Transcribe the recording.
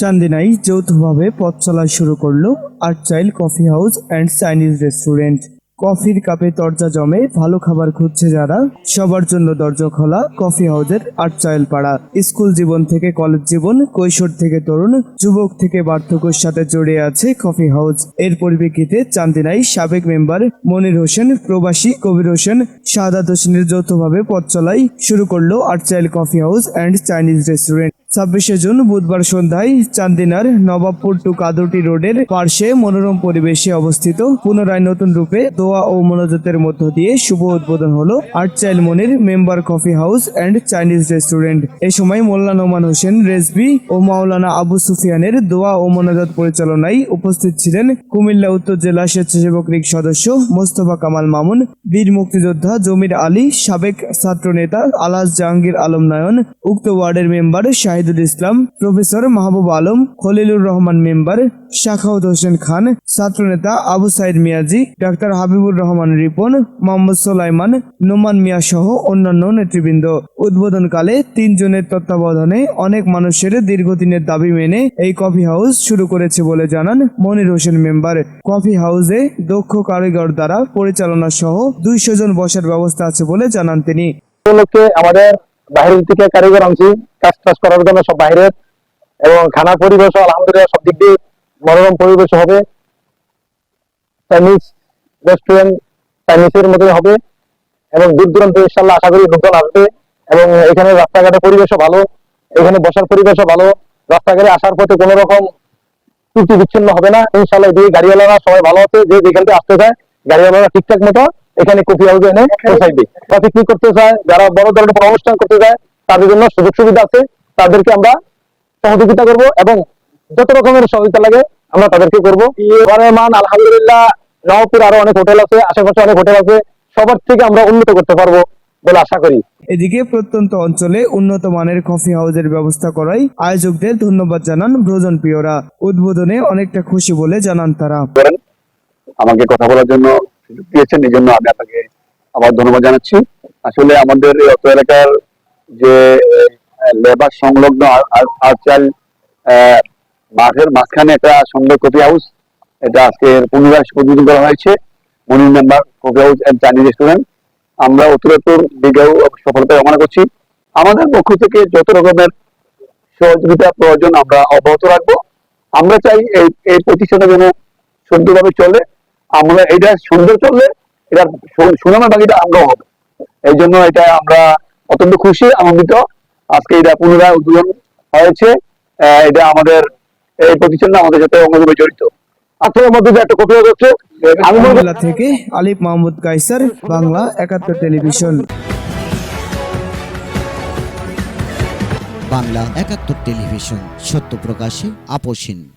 চান্দিনাই যৌথভাবে পথ চলা শুরু করল আর্টচাইল coffee house and Chinese restaurant. কফির কাপে দরজা জমে ভালো খাবার খুঁজছে যারা। সবার জন্য দরজা খোলা কফি হাউসের আর্টচাইল পাড়া। স্কুল জীবন থেকে কলেজ জীবন, কৈশোর থেকে তরুণ, যুবক থেকে বার্ধক্যের সাথে জড়িয়ে আছে কফি হাউস। এর পরিপ্রেক্ষিতে চান্দিনাই সাবেক মেম্বার মনির হোসেন, প্রবাসী কবির হোসেন, শাহাদাত হোসেনের যৌথভাবে পথ চলাই শুরু করল আর্টচাইল coffee house and Chinese restaurant. ছাব্বিশে জুন বুধবার সন্ধ্যায় চান্দিনার নবাবপুর টু কাদুটি রোডের পার্শ্বে মনোরম পরিবেশে অবস্থিত পুনরায় নতুন রূপে দোয়া ও মনোজতের মধ্য দিয়ে শুভ উদ্বোধন হলো আর্টচাইল Monir member coffee house and Chinese restaurant. এ সময় মোল্লা নোমান হোসেন রেজবি ও মাওলানা আবু সুফিয়ানের দোয়া ও মনোজত পরিচালনায় উপস্থিত ছিলেন কুমিল্লা উত্তর জেলা স্বেচ্ছাসেবক লীগ সদস্য মোস্তফা কামাল মামুন, বীর মুক্তিযোদ্ধা জমির আলী, সাবেক ছাত্র নেতা আলাস জাহাঙ্গীর আলম নয়ন, উক্ত ওয়ার্ডের member Shahidul Islam, professor Mahbub Alam, Khalilur Rahman member Shakhaud Hossain Khan, ছাত্রনেতা আবু সাইদ মিয়াজি, ডাক্তার হাবিবুর রহমান রিপন, মোহাম্মদ সোলাইমান, নোমান মিয়া সহ অন্যান্য নেতৃবৃন্দ। উদ্বোধনকালে তিনজনের তত্ত্বাবধানে অনেক মানুষের দীর্ঘদিনের দাবি মেনে এই কফি হাউস শুরু করেছে বলে জানান মনির হোসেন মেম্বার। কফি হাউসে দক্ষ কারিগর দ্বারা পরিচালনা সহ দুইশো জন বসার ব্যবস্থা আছে বলে জানান তিনি। আমাদের বাইরের থেকে কারিগর আনছি, কাজ টাজ করার জন্য সব বাইরের এবং খানা পরিবেশ আলহামদুলিল্লাহ সব দিক দিয়ে মনোরম পরিবেশ হবে। চাইনিজ রেস্টুরেন্ট চাইনিজের মতোই হবে, এবং দূর দূরান্ত ইনশাল্লাহ আশা করি লোকজন আসবে, এবং এখানে রাস্তাঘাটের পরিবেশও ভালো, এখানে বসার পরিবেশও ভালো, রাস্তাঘাটে আসার পথে কোনো রকম ত্রুটি বিচ্ছিন্ন হবে না। ইনশাল্লাহ এদিকে গাড়িওয়ালারা সবাই ভালো আছে, যে যেখান থেকে আসতে চায়, গাড়িওয়ালারা ঠিকঠাক মতো এখানে কফি হাউসে এনে পৌঁছাইবে তারা পিকনিক করতে চায়? যারা বড় ধরনের কোনো অনুষ্ঠান করতে চায় তাদের জন্য সুযোগ সুবিধা আছে তাদেরকে আমরা সহযোগিতা করব এবং যত রকমের সহযোগিতা লাগে আমরা তাদেরকে করব। মান আলহামদুলিল্লাহ নবপুর আরও অনেক হোটেল আছে আশেপাশে অনেক হোটেল আছে সবার থেকে আমরা উন্নত করতে পারব বলে আশা করি। এদিকে প্রত্যন্ত অঞ্চলে উন্নত মানের কফি হাউসের ব্যবস্থা করায় আয়োজকদের ধন্যবাদ জানান ব্রজন প্রিয়রা। উদ্বোধনে অনেকটা খুশি বলে জানান তারা। আমাকে কথা বলার জন্য সুযোগ দিয়েছেন, এই জন্য আমি আপনাকে আবার ধন্যবাদ জানাচ্ছি। আসলে আমাদের অত এলাকার যে লেবার সংলগ্ন আর্চাল মাঠের মাঝখানে একটা সুন্দর কফি হাউস এটা আজকে পুনরায় উদ্বোধন করা হয়েছে। Monir member coffee house and Chinese restaurant আমরা উত্তরোত্তর দিকেও সফলতা কামনা করছি। আমাদের পক্ষ থেকে যত রকমের সহযোগিতা প্রয়োজন আমরা অব্যাহত রাখব। আমরা চাই এই এই প্রতিষ্ঠানটা যেন সুন্দরভাবে চলে। আমরা এটা সুন্দর চললে এটার সু- সুনামের বাকিটা আমরাও হবে। এই জন্য এটা আমরা অত্যন্ত খুশি আনন্দিত। আজকে এটা পুনরায় উদ্বোধন হয়েছে। এটা আমাদের এই প্রতিষ্ঠানটা আমাদের সাথে অঙ্গভাবে জড়িত। আপনার মধ্যে একটা কপি হচ্ছে আমি থেকে আলিফ মাহমুদ কাইসার বাংলা একাত্তর টেলিভিশন। বাংলা একাত্তর টেলিভিশন সত্য প্রকাশে আপোষহীন